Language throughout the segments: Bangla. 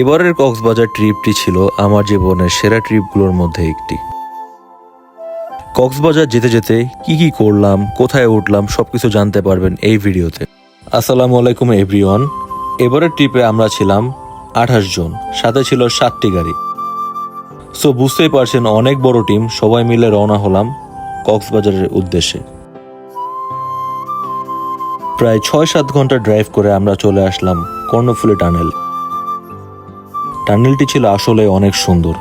এবারের কক্সবাজার ট্রিপটি ছিল আমার জীবনের সেরা ট্রিপগুলোর মধ্যে একটি। কক্সবাজার যেতে যেতে কি কি করলাম, কোথায় উঠলাম, সবকিছু জানতে পারবেন এই ভিডিওতে। আসসালামু আলাইকুম এভরিওয়ান। এবারের ট্রিপে আমরা ছিলাম আঠাশ জন, সাথে ছিল সাতটি গাড়ি। সো বুঝতেই পারছেন, অনেক বড় টিম, সবাই মিলে রওনা হলাম কক্সবাজারের উদ্দেশ্যে। প্রায় ছয় সাত ঘণ্টা ড্রাইভ করে আমরা চলে আসলাম কর্ণফুলি টানেল টানেলটি ছিল আসলে অনেক সুন্দর।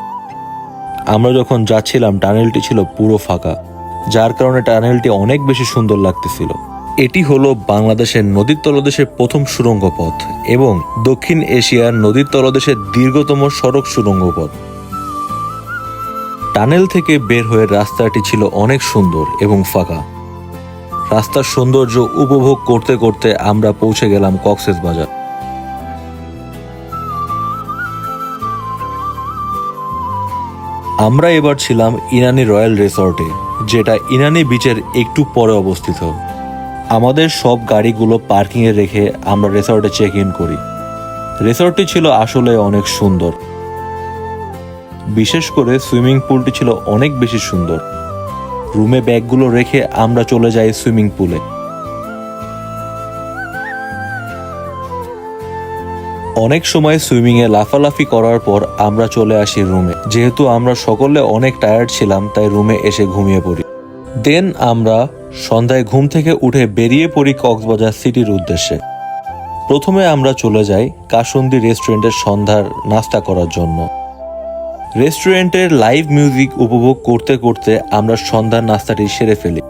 আমরা যখন যাচ্ছিলাম, টানেলটি ছিল পুরো ফাঁকা, যার কারণে টানেলটি অনেক বেশি সুন্দর লাগতেছিল। এটি হলো বাংলাদেশের নদীর তলদেশের প্রথম সুড়ঙ্গ পথ এবং দক্ষিণ এশিয়ার নদীর তলদেশের দীর্ঘতম সড়ক সুড়ঙ্গ পথ টানেল থেকে বের হয়ে রাস্তাটি ছিল অনেক সুন্দর এবং ফাঁকা। রাস্তার সৌন্দর্য উপভোগ করতে করতে আমরা পৌঁছে গেলাম কক্সেস বাজার। আমরা এবার ছিলাম ইনানি রয়্যাল রিসর্টে, যেটা ইনানি বিচের একটু পরে অবস্থিত। আমাদের সব গাড়িগুলো পার্কিংয়ে রেখে আমরা রিসর্টে চেক ইন করি। রিসর্টটি ছিল আসলে অনেক সুন্দর। বিশেষ করে সুইমিং পুলটি ছিল অনেক বেশি সুন্দর। রুমে ব্যাগগুলো রেখে আমরা চলে যাই সুইমিং পুলে। অনেক সময় সুইমিং এ লাফালাফি করার পর আমরা চলে আসি রুমে। যেহেতু আমরা সকলে অনেক টায়ার্ড ছিলাম, তাই রুমে এসে ঘুমিয়ে পড়ি। দেন আমরা সন্ধ্যায় ঘুম থেকে উঠে বেরিয়ে পড়ি কক্সবাজার সিটির উদ্দেশ্যে। প্রথমে আমরা চলে যাই কাসুন্দি রেস্টুরেন্টের সন্ধ্যার নাস্তা করার জন্য। রেস্টুরেন্টের লাইভ মিউজিক উপভোগ করতে করতে আমরা সন্ধ্যার নাস্তাটি সেরে ফেলি।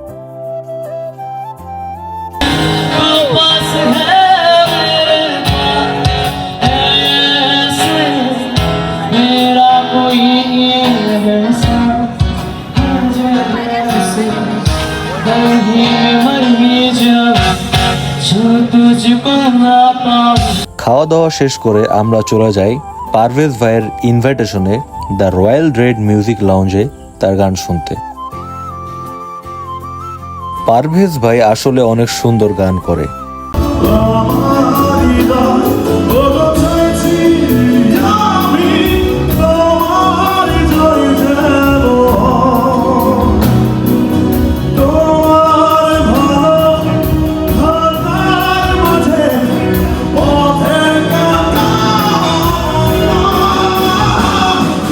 খাওয়া দাওয়া শেষ করে আমরা চলে যাই পারভেজ ভাইয়ের ইনভাইটেশনে দ্য রয়্যাল রেড মিউজিক লাউঞ্জে তার গান শুনতে। পারভেজ ভাই আসলে অনেক সুন্দর গান করে।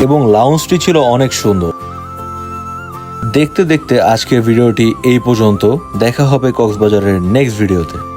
এবং লাউঞ্জটি ছিল অনেক সুন্দর। দেখতে দেখতে আজকের ভিডিওটি এই পর্যন্ত। দেখা হবে কক্সবাজারের নেক্সট ভিডিওতে